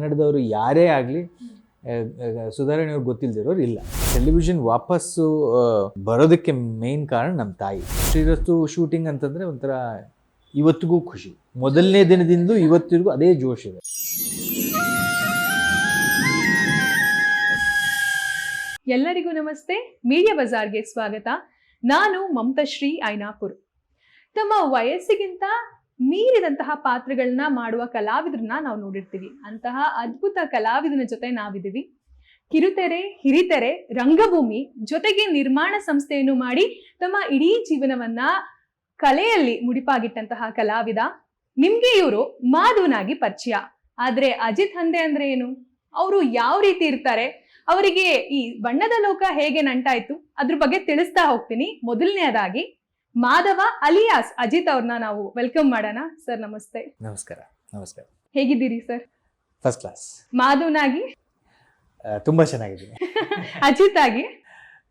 ಕನ್ನಡದವರು ಯಾರೇ ಆಗಲಿ ಸುಧಾರಣೆ ಅವ್ರಿಗೆ ಗೊತ್ತಿಲ್ಲದಿರೋರು ಇಲ್ಲ. ಟೆಲಿವಿಷನ್ ವಾಪಸ್ಸು ಬರೋದಕ್ಕೆ ಮೇನ್ ಕಾರಣ ನಮ್ಮ ತಾಯಿ. ಶ್ರೀರಸ್ತು ಶೂಟಿಂಗ್ ಅಂತಂದರೆ ಒಂಥರ ಇವತ್ತಿಗೂ ಖುಷಿ. ಮೊದಲನೇ ದಿನದಿಂದ ಇವತ್ತಿಗೂ ಅದೇ ಜೋಶ್ ಇದೆ. ಎಲ್ಲರಿಗೂ ನಮಸ್ತೆ. ಮೀಡಿಯಾ ಬಜಾರ್ಗೆ ಸ್ವಾಗತ. ನಾನು ಮಮತಾಶ್ರೀ ಐನಾಪುರ್. ತಮ್ಮ ವಯಸ್ಸಿಗಿಂತ ಮೀರಿದಂತಹ ಪಾತ್ರಗಳನ್ನ ಮಾಡುವ ಕಲಾವಿದರನ್ನ ನಾವು ನೋಡಿರ್ತೀವಿ. ಅಂತಹ ಅದ್ಭುತ ಕಲಾವಿದನ ಜೊತೆ ನಾವಿದ್ದೀವಿ. ಕಿರುತೆರೆ, ಹಿರಿತೆರೆ, ರಂಗಭೂಮಿ ಜೊತೆಗೆ ನಿರ್ಮಾಣ ಸಂಸ್ಥೆಯನ್ನು ಮಾಡಿ ತಮ್ಮ ಇಡೀ ಜೀವನವನ್ನ ಕಲೆಯಲ್ಲಿ ಮುಡಿಪಾಗಿಟ್ಟಂತಹ ಕಲಾವಿದ. ನಿಮ್ಗೆ ಇವರು ಮಾಧುವನಾಗಿ ಪರಿಚಯ. ಆದ್ರೆ ಅಜಿತ್ ಹಂದೆ ಅಂದ್ರೆ ಏನು? ಅವರು ಯಾವ ರೀತಿ ಇರ್ತಾರೆ? ಅವರಿಗೆ ಈ ಬಣ್ಣದ ಲೋಕ ಹೇಗೆ ನಂಟಾಯ್ತು? ಅದ್ರ ಬಗ್ಗೆ ತಿಳಿಸ್ತಾ ಹೋಗ್ತೀನಿ. ಮೊದಲನೇದಾಗಿ ಮಾಧವ ಅಲಿಯಾಸ್ ಅಜಿತ್ ಅವ್ರನ್ನ ನಾವು ವೆಲ್ಕಮ್ ಮಾಡೋಣ. ಸರ್ ನಮಸ್ತೆ. ನಮಸ್ಕಾರ ನಮಸ್ಕಾರ. ಹೇಗಿದ್ದೀರಿ ಸರ್ ಫಸ್ಟ್ ಕ್ಲಾಸ್ ಮಾಧವನಾಗಿ ತುಂಬಾ ಚೆನ್ನಾಗಿದ್ದೀನಿ ಅಜಿತ್ ಆಗಿ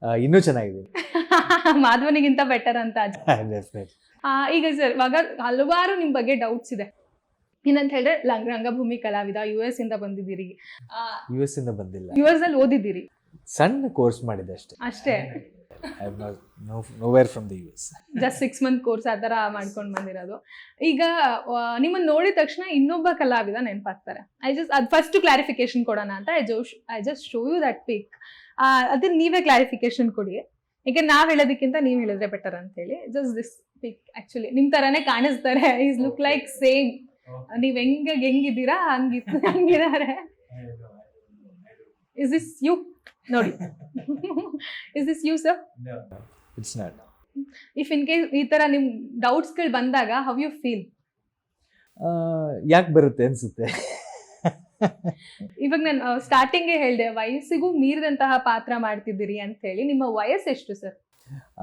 ಆ, ಇನ್ನೂ ಚೆನ್ನಾಗಿದ್ದೀನಿ ಮಾಧವನಿಗಿಂತ ಬೆಟರ್ ಅಂತ ಅಜಿತ್ ಡೆಫಿನೆಟ್ ಆ, ಈಗ ಸರ್ ಇವಾಗ ಹಲವಾರು ನಿಮ್ ಬಗ್ಗೆ ಡೌಟ್ಸ್ ಇದೆ. ಏನಂತ ಹೇಳಿದ್ರೆ ಲಂಗ್- ರಂಗಭೂಮಿ ಕಲಾವಿದ ಯು ಎಸ್ ಇಂದ ಬಂದಿದ್ದೀರಿ. ಯು ಎಸ್ ಇಂದ ಬಂದಿಲ್ಲ. ಯು ಎಸ್ ಅಲ್ಲಿ ಓದಿದ್ದೀರಿ. ಸಣ್ಣ ಕೋರ್ಸ್ ಮಾಡಿದೆ ಅಷ್ಟೇ. ಅಷ್ಟೇ? I nowhere from the U S just six month course ಆ ಥರ ಮಾಡ್ಕೊಂಡು ಬಂದಿರೋದು. ಈಗ ನಿಮ್ಮನ್ನು ನೋಡಿದ ತಕ್ಷಣ ಇನ್ನೊಬ್ಬ ಕಲಾವಿದ ನೆನಪಾಗ್ತಾರೆ. ಐ ಜಸ್ಟ್ ಅದು ಫಸ್ಟ್ ಕ್ಲಾರಿಫಿಕೇಶನ್ ಕೊಡೋಣ ಅಂತ I just I just show you that pic ಅದನ್ನ ನೀವೇ ಕ್ಲಾರಿಫಿಕೇಶನ್ ಕೊಡಿ. ಈಗ ನಾವ್ ಹೇಳೋದಕ್ಕಿಂತ ನೀವು ಹೇಳಿದ್ರೆ ಬೆಟರ್ ಅಂತ ಹೇಳಿ ಜಸ್ಟ್ ದಿಸ್ ಪಿಕ್ ಆ್ಯಕ್ಚುಲಿ ನಿಮ್ ತರಾನೇ ಕಾಣಿಸ್ತಾರೆ. ಈಸ್ ಲುಕ್ ಲೈಕ್ ಸೇಮ್ ನೀವು ಹೆಂಗೆ ಹೆಂಗಿದ್ದೀರಾ? ಹಂಗಿತ್ತು ಹಂಗಿದ್ದಾರೆ. ಇಸ್ ದಿಸ್ ಯು ನೋಡಿ. Is this you sir it's not if in case ಈ ತರ ನಿಮ್ ಡೌಟ್ಸ್ಗಳು ಬಂದಾಗ ಹೌ ಯು ಫೀಲ್ ಯಾಕೆ ಬರುತ್ತೆ ಅನ್ಸುತ್ತೆ? ಇವಾಗ ನಾನು ಸ್ಟಾರ್ಟಿಂಗೇ ಹೇಳಿದೆ ವಯಸ್ಸಿಗೂ ಮೀರಿದಂತಹ ಪಾತ್ರ ಮಾಡ್ತಿದ್ದೀರಿ ಅಂತ ಹೇಳಿ ನಿಮ್ಮ ವಯಸ್ಸು ಎಷ್ಟು ಸರ್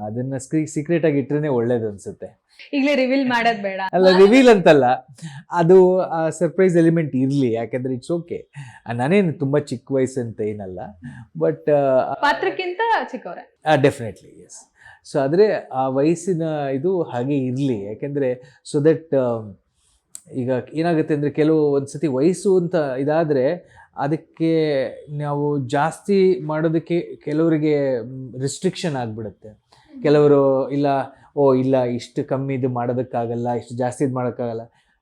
ಅದನ್ನ ಸೀಕ್ರೆಟ್ ಆಗಿ ಇಟ್ರೇನೆ ಒಳ್ಳೇದು ಅನ್ಸುತ್ತೆ. ಈಗಲೇ ರಿವೀಲ್ ಮಾಡೋದು ಬೇಡ. ಅಲ್ಲ ರಿವೀಲ್ ಅಂತಲ್ಲ ಅದು ಸರ್ಪ್ರೈಸ್ ಎಲಿಮೆಂಟ್ ಇರಲಿ ಯಾಕಂದ್ರೆ ಇಟ್ಸ್ ಓಕೆ ನಾನೇನು ತುಂಬಾ ಚಿಕ್ಕ ವಯಸ್ಸು ಅಂತ ಏನಲ್ಲ ಬಟ್ ಪಾತ್ರಕ್ಕಿಂತ ಚಿಕ್ಕವ್ರೆ. ಡೆಫಿನೆಟ್ಲಿ ಎಸ್ ಸೊ ಆದರೆ ಆ ವಯಸ್ಸಿನ ಇದು ಹಾಗೆ ಇರಲಿ ಯಾಕೆಂದರೆ ಸೊ ದಟ್ ಈಗ ಏನಾಗುತ್ತೆ ಅಂದರೆ ಕೆಲವು ಒಂದು ಸತಿ ವಯಸ್ಸು ಅಂತ ಇದಾದರೆ ಅದಕ್ಕೆ ನಾವು ಜಾಸ್ತಿ ಮಾಡೋದಕ್ಕೆ ಕೆಲವರಿಗೆ ರಿಸ್ಟ್ರಿಕ್ಷನ್ ಆಗಿಬಿಡುತ್ತೆ. ಕೆಲವರು ಇಲ್ಲ, ಓ ಇಲ್ಲ, ಇಷ್ಟು ಕಮ್ಮಿ ಇದು ಮಾಡೋದಕ್ಕಾಗಲ್ಲ, ಇಷ್ಟು ಜಾಸ್ತಿ ಇದು ಮಾಡೋಕ್ಕಾಗಲ್ಲ.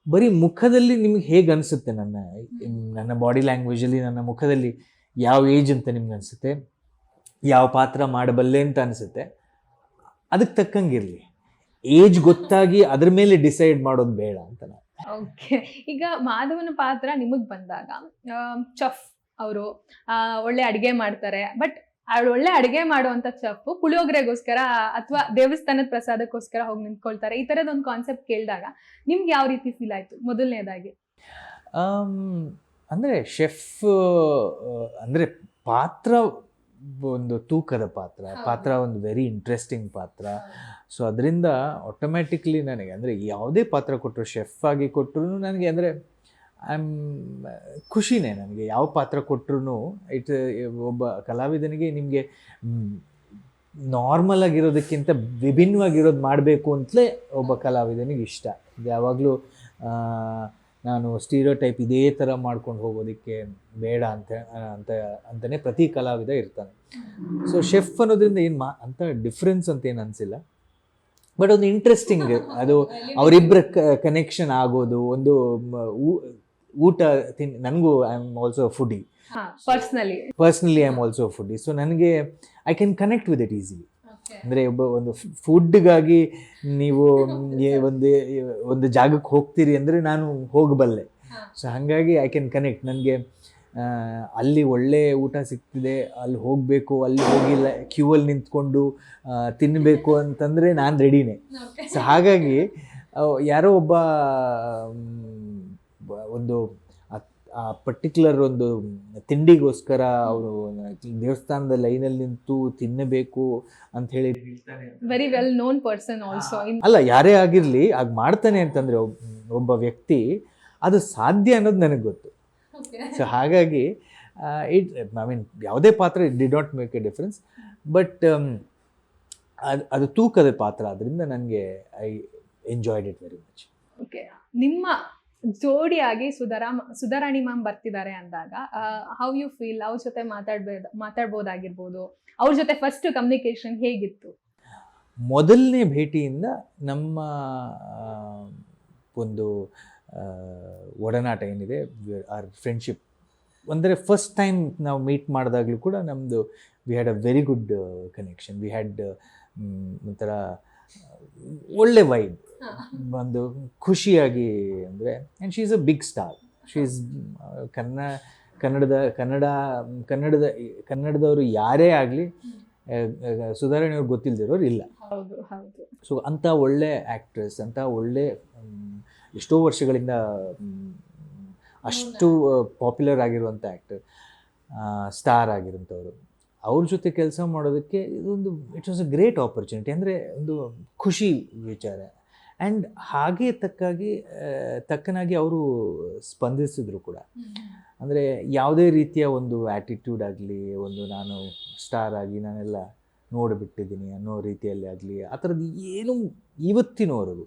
ಬರೀ ಮುಖದಲ್ಲಿ ನಿಮ್ಗೆ ಹೇಗೆ ಅನಿಸುತ್ತೆ ನನ್ನ ನನ್ನ ಬಾಡಿ ಲ್ಯಾಂಗ್ವೇಜಲ್ಲಿ ನನ್ನ ಮುಖದಲ್ಲಿ ಯಾವ ಏಜ್ ಅಂತ ನಿಮ್ಗೆ ಅನಿಸುತ್ತೆ? ಯಾವ ಪಾತ್ರ ಮಾಡಬಲ್ಲೆ ಅಂತ ಅನಿಸುತ್ತೆ? ಅದಕ್ಕೆ ತಕ್ಕಂಗಿರಲಿ. ಏಜ್ ಗೊತ್ತಾಗಿ ಅದ್ರ ಮೇಲೆ ಡಿಸೈಡ್ ಮಾಡೋದು ಬೇಡ ಅಂತ ನಾನು. ಓಕೆ. ಈಗ ಮಾಧವನ ಪಾತ್ರ ನಿಮಗ್ ಬಂದಾಗ ಚಫ್ ಅವರು ಒಳ್ಳೆ ಅಡಿಗೆ ಮಾಡ್ತಾರೆ. ಬಟ್ ಅವ್ಳು ಒಳ್ಳೆ ಅಡಿಗೆ ಮಾಡುವಂತ ಚಫ್ ಪುಳಿಯೋಗರೆಗೋಸ್ಕರ ಅಥವಾ ದೇವಸ್ಥಾನದ ಪ್ರಸಾದಕ್ಕೋಸ್ಕರ ಹೋಗಿ ನಿಂತ್ಕೊಳ್ತಾರೆ. ಈ ತರದ ಒಂದು ಕಾನ್ಸೆಪ್ಟ್ ಕೇಳಿದಾಗ ನಿಮ್ಗೆ ಯಾವ ರೀತಿ ಫೀಲ್ ಆಯ್ತು ಮೊದಲನೇದಾಗಿ? ಅಂದ್ರೆ ಅಂದರೆ ಶೆಫ್ ಅಂದರೆ ಪಾತ್ರ ಒಂದು ತೂಕದ ಪಾತ್ರ ಪಾತ್ರ ಒಂದು ವೆರಿ ಇಂಟ್ರೆಸ್ಟಿಂಗ್ ಪಾತ್ರ. ಸೊ ಅದರಿಂದ ಆಟೋಮ್ಯಾಟಿಕ್ಲಿ ನನಗೆ ಅಂದರೆ ಯಾವುದೇ ಪಾತ್ರ ಕೊಟ್ಟರು ಶೆಫ್ ಆಗಿ ಕೊಟ್ಟರು ನನಗೆ ಅಂದರೆ ಐ ಆಮ್ ಖುಷಿನೇ ನನಗೆ. ಯಾವ ಪಾತ್ರ ಕೊಟ್ಟರು ಇಟ್ ಒಬ್ಬ ಕಲಾವಿದನಿಗೆ ನಿಮಗೆ ನಾರ್ಮಲ್ ಆಗಿರೋದಕ್ಕಿಂತ ವಿಭಿನ್ನವಾಗಿರೋದು ಮಾಡಬೇಕು ಅಂತಲೇ ಒಬ್ಬ ಕಲಾವಿದನಿಗೆ ಇಷ್ಟ. ಯಾವಾಗಲೂ ನಾನು ಸ್ಟೀರಿಯೋ ಟೈಪ್ ಇದೇ ಥರ ಮಾಡ್ಕೊಂಡು ಹೋಗೋದಕ್ಕೆ ಬೇಡ ಅಂತ ಅಂತ ಅಂತಲೇ ಪ್ರತಿ ಕಲಾವಿದ ಇರ್ತಾನೆ. ಸೊ ಶೆಫ್ ಅನ್ನೋದ್ರಿಂದ ಏನು ಮಾ ಅಂತ ಡಿಫ್ರೆನ್ಸ್ ಅಂತ ಏನು ಅನಿಸಿಲ್ಲ. ಬಟ್ ಒಂದು ಇಂಟ್ರೆಸ್ಟಿಂಗ್ ಅದು ಅವರಿಬ್ಬರ ಕನೆಕ್ಷನ್ ಆಗೋದು ಒಂದು ಊಟ ತಿನ್ ನನಗೂ I am also foodie personally personally I am also foodie so ನನಗೆ I can connect with it easily ಅಂದರೆ ಒಬ್ಬ ಒಂದು ಫುಡ್ಗಾಗಿ ನೀವು ಒಂದು ಒಂದು ಜಾಗಕ್ಕೆ ಹೋಗ್ತೀರಿ ಅಂದರೆ ನಾನು ಹೋಗಬಲ್ಲೆ. ಸೊ ಹಾಗಾಗಿ ಐ ಕ್ಯಾನ್ ಕನೆಕ್ಟ್ ನನಗೆ ಅಲ್ಲಿ ಒಳ್ಳೆ ಊಟ ಸಿಗ್ತಿದೆ ಅಲ್ಲಿ ಹೋಗಬೇಕು ಅಲ್ಲಿ ಹೋಗಿಲ್ಲ ಕ್ಯೂ ಅಲ್ಲಿ ನಿಂತ್ಕೊಂಡು ತಿನ್ನಬೇಕು ಅಂತಂದರೆ ನಾನು ರೆಡಿನೇ ಸೊ ಹಾಗಾಗಿ ಯಾರೋ ಒಬ್ಬ ಒಂದು ಆ- ಪರ್ಟಿಕ್ಯುಲರ್ ಒಂದು ತಿಂಡಿಗೋಸ್ಕರ ಅವರು ದೇವಸ್ಥಾನದ ಲೈನಲ್ಲಿ ನಿಂತು ತಿನ್ನಬೇಕು ಅಂತ ಹೇಳಿ very well known person also ಅಲ್ಲ ಯಾರೇ ಆಗಿರಲಿ ಆಗ ಮಾಡ್ತಾನೆ ಅಂತಂದ್ರೆ ಒಬ್ಬ ವ್ಯಕ್ತಿ ಅದು ಸಾಧ್ಯ ಅನ್ನೋದು ನನಗೆ ಗೊತ್ತು. ಸೊ ಹಾಗಾಗಿ ಇಟ್ ಐ ಮೀನ್ ಯಾವುದೇ ಪಾತ್ರ it did not make a difference but ಅದು ಅದು ತೂಕದ ಪಾತ್ರ ಆದ್ದರಿಂದ ನನಗೆ I enjoyed it very much okay ನಿಮ್ಮ ಜೋಡಿಯಾಗಿ ಸುಧಾರಾಮ್ ಸುಧಾರಾಣಿ ಮ್ಯಾಮ್ ಬರ್ತಿದ್ದಾರೆ ಅಂದಾಗ ಹೌ ಯು ಫೀಲ್ ಅವ್ರ ಜೊತೆ ಮಾತಾಡ್ಬೋದು, ಮಾತಾಡ್ಬೋದಾಗಿರ್ಬೋದು. ಅವ್ರ ಜೊತೆ ಫಸ್ಟ್ ಕಮ್ಯುನಿಕೇಶನ್ ಹೇಗಿತ್ತು? ಮೊದಲನೇ ಭೇಟಿಯಿಂದ ನಮ್ಮ ಒಂದು ಒಡನಾಟ ಏನಿದೆ ಆರ್ ಫ್ರೆಂಡ್ಶಿಪ್ ಅಂದರೆ ಫಸ್ಟ್ ಟೈಮ್ ನಾವು ಮೀಟ್ ಮಾಡಿದಾಗಲೂ ಕೂಡ ನಮ್ಮದು we had a very good connection we had ಒಂಥರ, ಒಳ್ಳೆ ವೈಬ್ ಒಂದು ಖುಷಿಯಾಗಿ ಅಂದರೆ and she is a big star she is ಕನ್ನ ಕನ್ನಡದ ಕನ್ನಡ ಕನ್ನಡದ ಕನ್ನಡದವರು ಯಾರೇ ಆಗಲಿ ಸುಧಾರಣೆಯವ್ರು ಗೊತ್ತಿಲ್ಲದಿರೋರು ಇಲ್ಲ. ಸೊ ಅಂಥ ಒಳ್ಳೆ ಆ್ಯಕ್ಟ್ರೆಸ್ ಅಂಥ ಒಳ್ಳೆ ಎಷ್ಟೋ ವರ್ಷಗಳಿಂದ ಅಷ್ಟು ಪಾಪ್ಯುಲರ್ ಆಗಿರುವಂಥ ಆ್ಯಕ್ಟರ್ ಸ್ಟಾರ್ ಆಗಿರುವಂಥವ್ರು. ಅವ್ರ ಜೊತೆ ಕೆಲಸ ಮಾಡೋದಕ್ಕೆ ಇದೊಂದು it was a great opportunity ಅಂದರೆ ಒಂದು ಖುಷಿ ವಿಚಾರ. ಆ್ಯಂಡ್ ಹಾಗೆ ತಕ್ಕಾಗಿ ತಕ್ಕನಾಗಿ ಅವರು ಸ್ಪಂದಿಸಿದ್ರು ಕೂಡ. ಅಂದರೆ ಯಾವುದೇ ರೀತಿಯ ಒಂದು ಆ್ಯಟಿಟ್ಯೂಡ್ ಆಗಲಿ ಒಂದು ನಾನು ಸ್ಟಾರ್ ಆಗಿ ನಾನೆಲ್ಲ ನೋಡಿಬಿಟ್ಟಿದ್ದೀನಿ ಅನ್ನೋ ರೀತಿಯಲ್ಲಿ ಆಗಲಿ ಆ ಥರದ್ದು ಏನು ಇವತ್ತಿನವರೆಗೂ.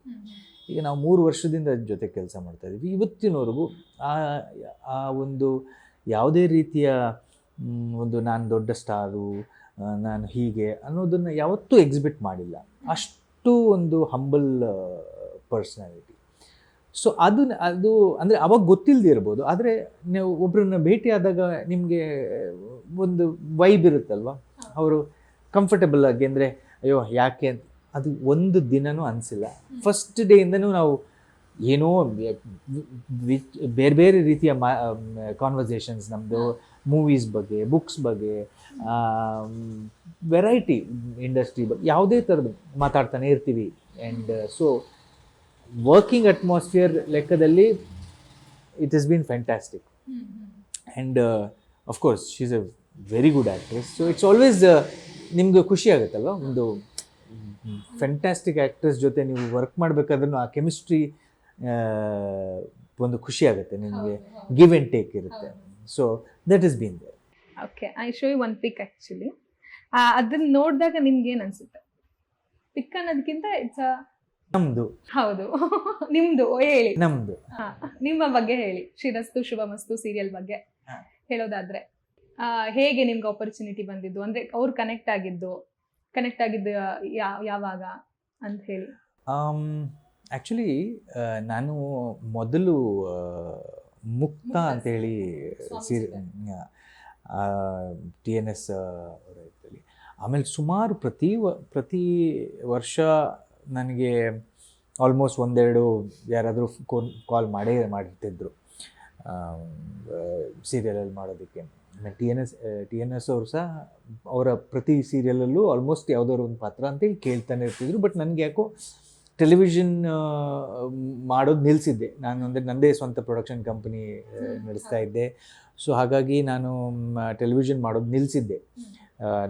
ಈಗ ನಾವು ಮೂರು ವರ್ಷದಿಂದ ಜೊತೆ ಕೆಲಸ ಮಾಡ್ತಾ ಇದ್ದೀವಿ. ಇವತ್ತಿನವರೆಗೂ ಆ ಆ ಒಂದು ಯಾವುದೇ ರೀತಿಯ ಒಂದು ನಾನು ದೊಡ್ಡ ಸ್ಟಾರು ನಾನು ಹೀಗೆ ಅನ್ನೋದನ್ನು ಯಾವತ್ತೂ ಎಕ್ಸಿಬಿಟ್ ಮಾಡಿಲ್ಲ. ಅಷ್ಟು ಒಂದು ಹಂಬಲ್ ಪರ್ಸ್ನಾಲಿಟಿ ಸೊ ಅದು ಅದು ಅಂದರೆ ಅವಾಗ ಗೊತ್ತಿಲ್ಲದೆ ಇರ್ಬೋದು. ಆದರೆ ನೀವು ಒಬ್ಬರನ್ನ ಭೇಟಿಯಾದಾಗ ನಿಮಗೆ ಒಂದು ವೈಬ್ ಇರುತ್ತಲ್ವ? ಅವರು ಕಂಫರ್ಟಬಲ್ ಆಗಿ ಅಂದರೆ ಅಯ್ಯೋ ಯಾಕೆ ಅಂತ? ಅದು ಒಂದು ದಿನವೂ ಅನಿಸಿಲ್ಲ. ಫಸ್ಟ್ ಡೇಯಿಂದನೂ ನಾವು ಏನೋ ಬೇರೆ ಬೇರೆ ರೀತಿಯ ಮಾ ಕಾನ್ವರ್ಸೇಷನ್ಸ್ ನಮ್ಮದು ಮೂವೀಸ್ ಬಗ್ಗೆ ಬುಕ್ಸ್ ಬಗ್ಗೆ ವೆರೈಟಿ ಇಂಡಸ್ಟ್ರಿ ಬಗ್ಗೆ ಯಾವುದೇ ಥರದ್ದು ಮಾತಾಡ್ತಾನೆ ಇರ್ತೀವಿ. ಆ್ಯಂಡ್ ಸೊ ವರ್ಕಿಂಗ್ ಅಟ್ಮಾಸ್ಫಿಯರ್ ಲೆಕ್ಕದಲ್ಲಿ it is been fantastic and of course she is a very good actress so it's always ನಿಮ್ಗೆ ಖುಷಿ ಆಗುತ್ತಲ್ವ? ಒಂದು ಫ್ಯಾಂಟಾಸ್ಟಿಕ್ ಆ್ಯಕ್ಟ್ರೆಸ್ ಜೊತೆ ನೀವು ವರ್ಕ್ ಮಾಡಬೇಕಾದ್ರೂ ಆ ಕೆಮಿಸ್ಟ್ರಿ ಒಂದು ಖುಷಿ ಆಗುತ್ತೆ ನಿಮಗೆ. ಗಿವ್ ಆ್ಯಂಡ್ ಟೇಕ್ ಇರುತ್ತೆ. So that is been there okay I show you one pic actually ಅದನ್ನ ನೋಡಿದಾಗ ನಿಮ್ಗೆ ಏನು ಅನ್ಸುತ್ತೆ ಪಿಕ್ ಅನ್ನೋದಕ್ಕಿಂತ ಇಟ್ಸ್ ನಮ್ಮದು ಹೌದು. ನಿಮ್ದು ಹೇಳಿ. ನಮ್ಮದು ಹಾ, ನಿಮ್ಮ ಬಗ್ಗೆ ಹೇಳಿ. ಶಿರಸ್ತು ಶುಭಮಸ್ತು ಸೀರಿಯಲ್ ಬಗ್ಗೆ ಹಾ. ಹೇಳೋದಾದ್ರೆ. ಆ, ಹೇಗೆ ನಿಮ್ಗೆ ಆಪರ್ಚುನಿಟಿ ಬಂದಿದ್ದು? ಅಂದ್ರೆ ಅವ್ರು ಕನೆಕ್ಟ್ ಆಗಿದ್ದು ಕನೆಕ್ಟ್ ಆಗಿದ್ದು ಯಾ- ಯಾವಾಗ ಅಂತ ಹೇಳಿ. ಆ್ಯಕ್ಚುಲಿ ನಾನು ಮೊದಲು ಮುಕ್ತ ಅಂತೇಳಿ ಸೀರಿ ಟಿ ಎನ್ ಎಸ್ ಅವರ ಇದರಲ್ಲಿ ಆಮೇಲೆ ಸುಮಾರು ಪ್ರತಿ ವ ಪ್ರತಿ ವರ್ಷ ನನಗೆ ಆಲ್ಮೋಸ್ಟ್ ಒಂದೆರಡು ಯಾರಾದರೂ ಫೋನ್ ಕಾಲ್ ಮಾಡೇ ಮಾಡಿರ್ತಿದ್ರು. ಸೀರಿಯಲಲ್ಲಿ ಮಾಡೋದಕ್ಕೆ. ಆಮೇಲೆ T N S T N S ಅವರು ಸಹ ಅವರ ಪ್ರತಿ ಸೀರಿಯಲಲ್ಲೂ ಆಲ್ಮೋಸ್ಟ್ ಯಾವುದಾದ್ರು ಒಂದು ಪಾತ್ರ ಅಂತೇಳಿ ಕೇಳ್ತಾನೆ ಇರ್ತಿದ್ರು. ಬಟ್ ನನಗೆ ಯಾಕೋ ಟೆಲಿವಿಷನ್ ಮಾಡೋದು ನಿಲ್ಲಿಸಿದ್ದೆ ನಾನು ಅಂದರೆ ನನ್ನದೇ ಸ್ವಂತ ಪ್ರೊಡಕ್ಷನ್ ಕಂಪನಿ ನಡೆಸ್ತಾ ಇದ್ದೆ. ಸೊ ಹಾಗಾಗಿ ನಾನು ಟೆಲಿವಿಷನ್ ಮಾಡೋದು ನಿಲ್ಲಿಸಿದ್ದೆ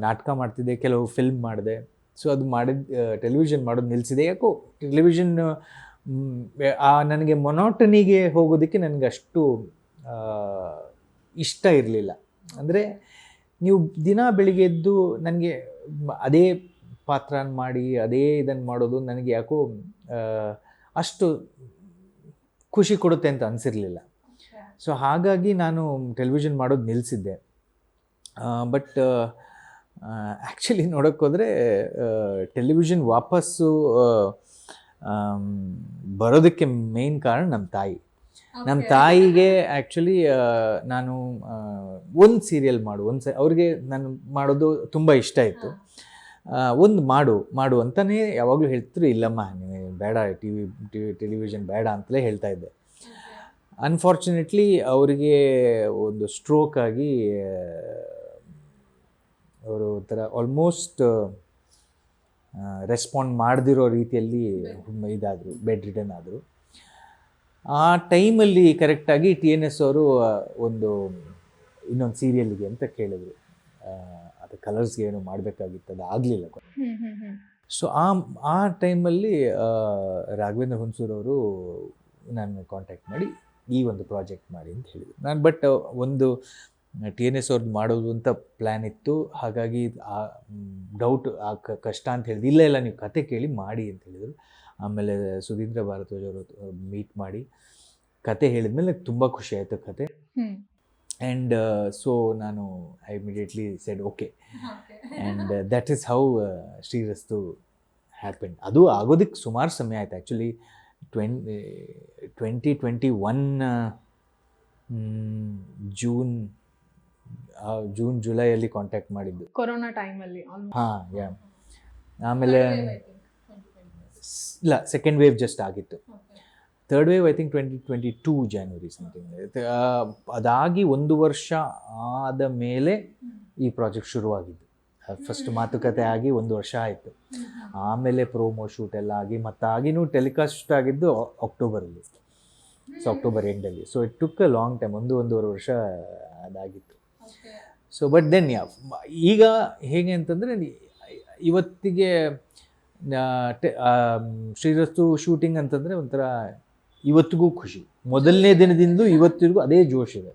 ನಾಟಕ ಮಾಡ್ತಿದ್ದೆ ಕೆಲವು ಫಿಲ್ಮ್ ಮಾಡಿದೆ. ಸೊ ಅದು ಮಾಡಿದ ಟೆಲಿವಿಷನ್ ಮಾಡೋದು ನಿಲ್ಲಿಸಿದೆ ಯಾಕೋ ಟೆಲಿವಿಷನ್ ಆ ನನಗೆ ಮೊನೋಟನಿಗೆ ಹೋಗೋದಕ್ಕೆ ನನಗೆ ಅಷ್ಟು ಇಷ್ಟ ಇರಲಿಲ್ಲ. ಅಂದರೆ ನೀವು ದಿನ ಬೆಳಿಗ್ಗೆ ಎದ್ದು ನನಗೆ ಅದೇ ಪಾತ್ರನ ಮಾಡಿ ಅದೇ ಇದನ್ನು ಮಾಡೋದು ನನಗೆ ಯಾಕೋ ಅಷ್ಟು ಖುಷಿ ಕೊಡುತ್ತೆ ಅಂತ ಅನಿಸಿರಲಿಲ್ಲ. ಸೊ ಹಾಗಾಗಿ ನಾನು ಟೆಲಿವಿಷನ್ ಮಾಡೋದು ನಿಲ್ಲಿಸಿದ್ದೆ ಬಟ್ ಆ್ಯಕ್ಚುಲಿ ನೋಡೋಕ್ಕೋದ್ರೆ ಟೆಲಿವಿಷನ್ ವಾಪಸ್ಸು ಬರೋದಕ್ಕೆ ಮೇನ್ ಕಾರಣ ನಮ್ಮ ತಾಯಿ. ನಮ್ಮ ತಾಯಿಗೆ ಆ್ಯಕ್ಚುಲಿ ನಾನು ಒಂದು ಸೀರಿಯಲ್ ಮಾಡು. ಒಂದು ಸ ಅವ್ರಿಗೆ ನಾನು ಮಾಡೋದು ತುಂಬ ಇಷ್ಟ ಇತ್ತು. ಒಂದು ಮಾಡು ಮಾಡು ಅಂತಲೇ ಯಾವಾಗಲೂ ಹೇಳ್ತಿದ್ರು, ಇಲ್ಲಮ್ಮ ನೀವು ಬೇಡ T V T V television ಬೇಡ ಅಂತಲೇ ಹೇಳ್ತಾ ಇದ್ದೆ. ಅನ್ಫಾರ್ಚುನೇಟ್ಲಿ ಅವರಿಗೆ ಒಂದು ಸ್ಟ್ರೋಕ್ ಆಗಿ ಅವರು ಒಂಥರ ಆಲ್ಮೋಸ್ಟ್ ರೆಸ್ಪಾಂಡ್ ಮಾಡದಿರೋ ರೀತಿಯಲ್ಲಿ ಇದಾದರು ಬೆಡ್ ರಿಟರ್ನ್ ಆದರು. ಆ ಟೈಮಲ್ಲಿ ಕರೆಕ್ಟಾಗಿ ಟಿ ಎನ್ ಎಸ್ ಅವರು ಒಂದು, ಇನ್ನೊಂದು ಸೀರಿಯಲ್ಗೆ ಅಂತ ಕೇಳಿದ್ರು. ಅದು ಕಲರ್ಸ್ಗೆ ಏನು ಮಾಡಬೇಕಾಗಿತ್ತು ಅದು ಆಗಲಿಲ್ಲ ಸೊ ಆ ಆ ಟೈಮಲ್ಲಿ ರಾಘವೇಂದ್ರ ಹುಣಸೂರವರು ನಾನು ಕಾಂಟ್ಯಾಕ್ಟ್ ಮಾಡಿ ಈ ಒಂದು ಪ್ರಾಜೆಕ್ಟ್ ಮಾಡಿ ಅಂತ ಹೇಳಿದರು. ನಾನು ಬಟ್ ಒಂದು ಟಿ ಎನ್ ಎಸ್ ಅವ್ರದ್ದು ಮಾಡೋದು ಅಂತ ಪ್ಲ್ಯಾನ್ ಇತ್ತು. ಹಾಗಾಗಿ ಆ ಡೌಟ್ ಆ ಕ- ಕಷ್ಟ ಅಂತ ಹೇಳಿದ್ರು. ಇಲ್ಲ ಇಲ್ಲ ನೀವು ಕತೆ ಕೇಳಿ ಮಾಡಿ ಅಂತ ಹೇಳಿದರು. ಆಮೇಲೆ ಸುಧೀಂದ್ರ ಭಾರದ್ವಾಜ್ ಅವರು ಮೀಟ್ ಮಾಡಿ ಕತೆ ಹೇಳಿದ್ಮೇಲೆ ತುಂಬ ಖುಷಿ ಆಯಿತು ಕತೆ. ಆ್ಯಂಡ್ ಸೊ ನಾನು I immediately said okay and that is how Shrirastu happen ಅದು ಆಗೋದಕ್ಕೆ ಸುಮಾರು ಸಮಯ ಆಯಿತು. Actually twen twenty twenty one June June ಜುಲೈಯಲ್ಲಿ contact ಮಾಡಿದ್ದು. ಕೊರೋನಾ ಟೈಮಲ್ಲಿ ಹಾಂ ಯಾ ಆಮೇಲೆ ಇಲ್ಲ ಸೆಕೆಂಡ್ ವೇವ್ ಜಸ್ಟ್ ಆಗಿತ್ತು. Third wave I think twenty twenty two January something ಅದಾಗಿ ಒಂದು ವರ್ಷ ಆದ ಮೇಲೆ ಈ ಪ್ರಾಜೆಕ್ಟ್ ಶುರುವಾಗಿದ್ದು. ಫಸ್ಟ್ ಮಾತುಕತೆ ಆಗಿ ಒಂದು ವರ್ಷ ಆಯಿತು. ಆಮೇಲೆ ಪ್ರೋಮೋ ಶೂಟ್ ಎಲ್ಲ ಆಗಿ ಮತ್ತಾಗಿನೂ ಟೆಲಿಕಾಸ್ಟ್ ಆಗಿದ್ದು ಅಕ್ಟೋಬರಲ್ಲಿ so October ಎಂಡಲ್ಲಿ so it took a long time ಒಂದು ಒಂದೂವರೆ ವರ್ಷ ಅದಾಗಿತ್ತು. ಸೊ ಬಟ್ ದೆನ್ ಯಾ ಈಗ ಹೇಗೆ ಅಂತಂದರೆ ಇವತ್ತಿಗೆ ಟೆ- ಶ್ರೀರಸ್ತು ಶೂಟಿಂಗ್ ಅಂತಂದರೆ ಒಂಥರ ಇವತ್ತಿಗೂ ಖುಷಿ. ಮೊದಲನೇ ದಿನದಿಂದ ಇವತ್ತಿಗೂ ಅದೇ ಜೋಶ್ ಇದೆ.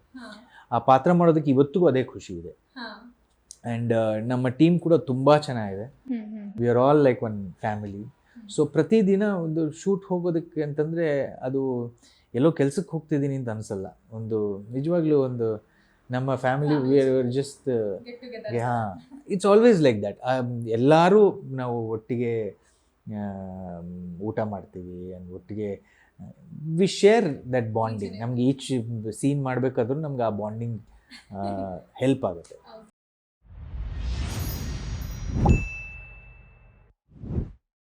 ಆ ಪಾತ್ರ ಮಾಡೋದಕ್ಕೆ ಇವತ್ತಿಗೂ ಅದೇ ಖುಷಿ ಇದೆ. ಆ್ಯಂಡ್ ನಮ್ಮ ಟೀಮ್ ಕೂಡ ತುಂಬ ಚೆನ್ನಾಗಿದೆ. We are all like one family so ಪ್ರತಿದಿನ ಒಂದು ಶೂಟ್ ಹೋಗೋದಕ್ಕೆ ಅಂತಂದರೆ ಅದು ಎಲ್ಲೋ ಕೆಲ್ಸಕ್ಕೆ ಹೋಗ್ತಿದ್ದೀನಿ ಅಂತ ಅನಿಸಲ್ಲ. ಒಂದು ನಿಜವಾಗ್ಲೂ ಒಂದು ನಮ್ಮ ಫ್ಯಾಮಿಲಿ ವಿ ಆರ್ ಜಸ್ಟ್ ಹಾಂ ಇಟ್ಸ್ ಆಲ್ವೇಸ್ ಲೈಕ್ ದ್ಯಾಟ್ ಎಲ್ಲರೂ ನಾವು ಒಟ್ಟಿಗೆ ಊಟ ಮಾಡ್ತೀವಿ ಆ್ಯಂಡ್ ಒಟ್ಟಿಗೆ ವಿ ಶೇರ್ ದಟ್ ಬಾಂಡಿಂಗ್ ನಮ್ಗೆ ಈಚ್ ಸೀನ್ ಮಾಡಬೇಕಾದ್ರೂ ನಮ್ಗೆ ಆ ಬಾಂಡಿಂಗ್ ಹೆಲ್ಪ್ ಆಗುತ್ತೆ.